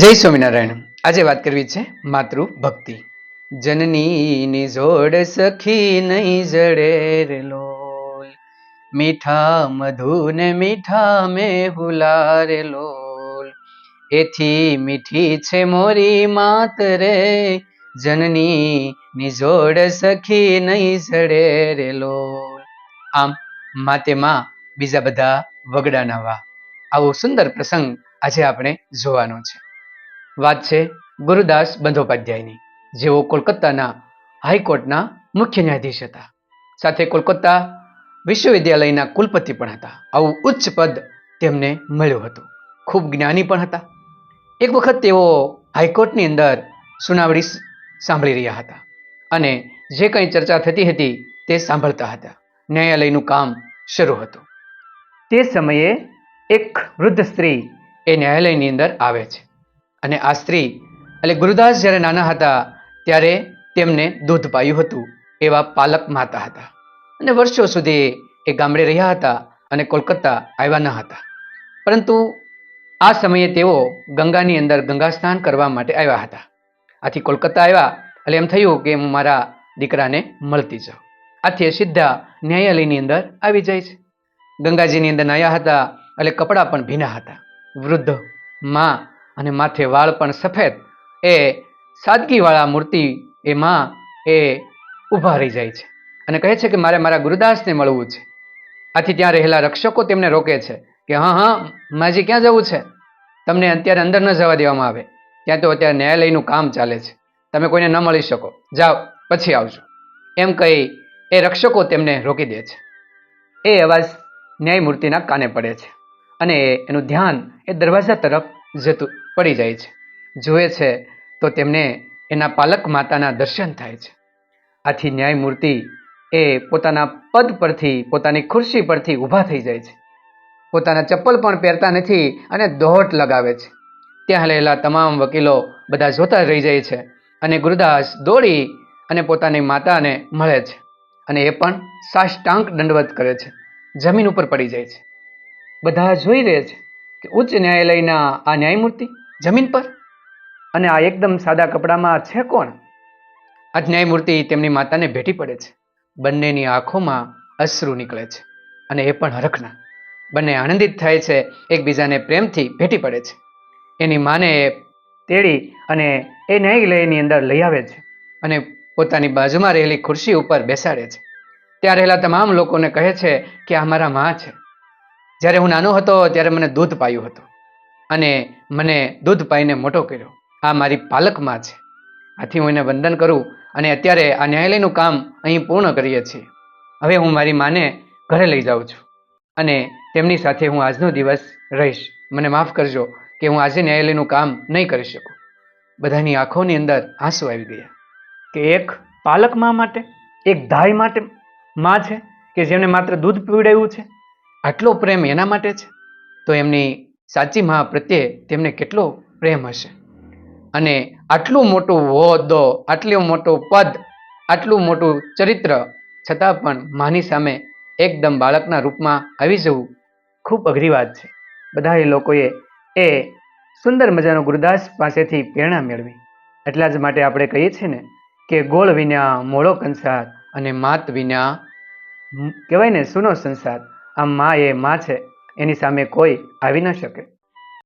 જય સ્વામિનારાયણ. આજે વાત કરવી છે માતૃ ભક્તિ જનની જોડ સખી નહીં જડે રે મીઠા મધુને મીઠા મે રે લોલ. એથી મીઠી છે મોરી માત રે. જનની નિજોડ સખી નહીં જડે રે લોલ. આમ માતેમાં બીજા બધા વગડાના વા આવો સુંદર પ્રસંગ આજે આપણે જોવાનો છે. વાત છે ગુરુદાસ બંધોપાધ્યાયની, જેઓ કોલકાતાના હાઈકોર્ટના મુખ્ય ન્યાયાધીશ હતા. સાથે કોલકાતા વિશ્વવિદ્યાલયના કુલપતિ પણ હતા. આવું ઉચ્ચ પદ તેમને મળ્યું હતું. ખૂબ જ્ઞાની પણ હતા. એક વખત તેઓ હાઈકોર્ટની અંદર સુનાવણી સાંભળી રહ્યા હતા અને જે કંઈ ચર્ચા થતી હતી તે સાંભળતા હતા. ન્યાયાલયનું કામ શરૂ હતું. તે સમયે એક વૃદ્ધ સ્ત્રી એ ન્યાયાલયની અંદર આવે છે. અને આ સ્ત્રી એટલે ગુરુદાસ જ્યારે નાના હતા, ત્યારે તેમને દૂધ પાયું હતું, એવા પાલક માતા હતા. અને વર્ષો સુધી એ ગામડે રહ્યા હતા અને કોલકાતા આવ્યા ન હતા. પરંતુ આ સમયે તેઓ ગંગાની અંદર ગંગા સ્નાન કરવા માટે આવ્યા હતા. આથી કોલકાતા આવ્યા, એટલે એમ થયું કે હું મારા દીકરાને મળતી જાઉં. આથી સીધા ન્યાયાલયની અંદર આવી જાય છે. ગંગાજીની અંદર નાયા હતા, એટલે કપડાં પણ ભીના હતા. વૃદ્ધમાં અને માથે વાળ પણ સફેદ, એ સાદગીવાળા મૂર્તિ એ માં એ ઊભા રહી જાય છે અને કહે છે કે મારે મારા ગુરુદાસને મળવું છે. આથી ત્યાં રહેલા રક્ષકો તેમને રોકે છે કે હા હા, માજી ક્યાં જવું છે? તમને અત્યારે અંદર ન જવા દેવામાં આવે. ત્યાં તો અત્યારે ન્યાયાલયનું કામ ચાલે છે. તમે કોઈને ન મળી શકો. જાઓ, પછી આવજો. એમ કહી એ રક્ષકો તેમને રોકી દે છે. એ અવાજ ન્યાયમૂર્તિના કાને પડે છે અને એનું ધ્યાન એ દરવાજા તરફ જતું પડી જાય છે. જુએ છે તો તેમને એના પાલક માતાના દર્શન થાય છે. આથી ન્યાયમૂર્તિ એ પોતાના પદ પરથી, પોતાની ખુરશી પરથી ઊભા થઈ જાય છે. પોતાના ચપ્પલ પણ પહેરતા નથી અને દોહટ લગાવે છે. ત્યાં રહેલા તમામ વકીલો બધા જોતા રહી જાય છે અને ગુરુદાસ દોડી અને પોતાની માતાને મળે છે અને એ પણ સાષ્ટાંક દંડવત કરે છે. જમીન ઉપર પડી જાય છે. બધા જોઈ રહે છે કે ઉચ્ચ ન્યાયાલયના આ ન્યાયમૂર્તિ જમીન પર? અને આ એકદમ સાદા કપડામાં છે કોણ? આ ન્યાયમૂર્તિ તેમની માતાને ભેટી પડે છે. બંનેની આંખોમાં અશ્રુ નીકળે છે અને એ પણ હરખના. બંને આનંદિત થાય છે, એકબીજાને પ્રેમથી ભેટી પડે છે. એની માને તેડી અને એ ન્યાયાલયની અંદર લઈ આવે છે અને પોતાની બાજુમાં રહેલી ખુરશી ઉપર બેસાડે છે. ત્યાં રહેલા તમામ લોકોને કહે છે કે આ મારા મા છે. જ્યારે હું નાનો હતો ત્યારે મને દૂધ પાયું હતું અને મને દૂધ પાઈને મોટો કર્યો. આ મારી પાલકમાં છે. આથી હું એને વંદન કરું અને અત્યારે આ ન્યાયાલયનું કામ અહીં પૂર્ણ કરીએ છીએ. હવે હું મારી માને ઘરે લઈ જાઉં છું અને તેમની સાથે હું આજનો દિવસ રહીશ. મને માફ કરજો કે હું આજે ન્યાયાલયનું કામ નહીં કરી શકું. બધાની આંખોની અંદર આંસુ આવી ગયા. કે એક પાલકમાં માટે, એક ધાય માટે માં છે કે જેમણે માત્ર દૂધ પીવડાવ્યું છે? આટલો પ્રેમ એના માટે છે? તો એમની સાચી મા પ્રત્યે તેમને કેટલો પ્રેમ હશે? અને આટલું મોટું હોદ્દો આટલું મોટું પદ, આટલું મોટું ચરિત્ર છતાં પણ માની સામે એકદમ બાળકના રૂપમાં આવી જવું ખૂબ અઘરી વાત છે. બધા એ લોકોએ એ સુંદર મજાનો ગુરુદાસ પાસેથી પ્રેરણા મેળવી. એટલા જ માટે આપણે કહીએ છીએ ને કે ગોળ વિના મોળો કંસાર અને માત વિના કહેવાય ને, સુનો સંસાર. આ મા એ મા છે. એની સામે કોઈ આવી ન શકે.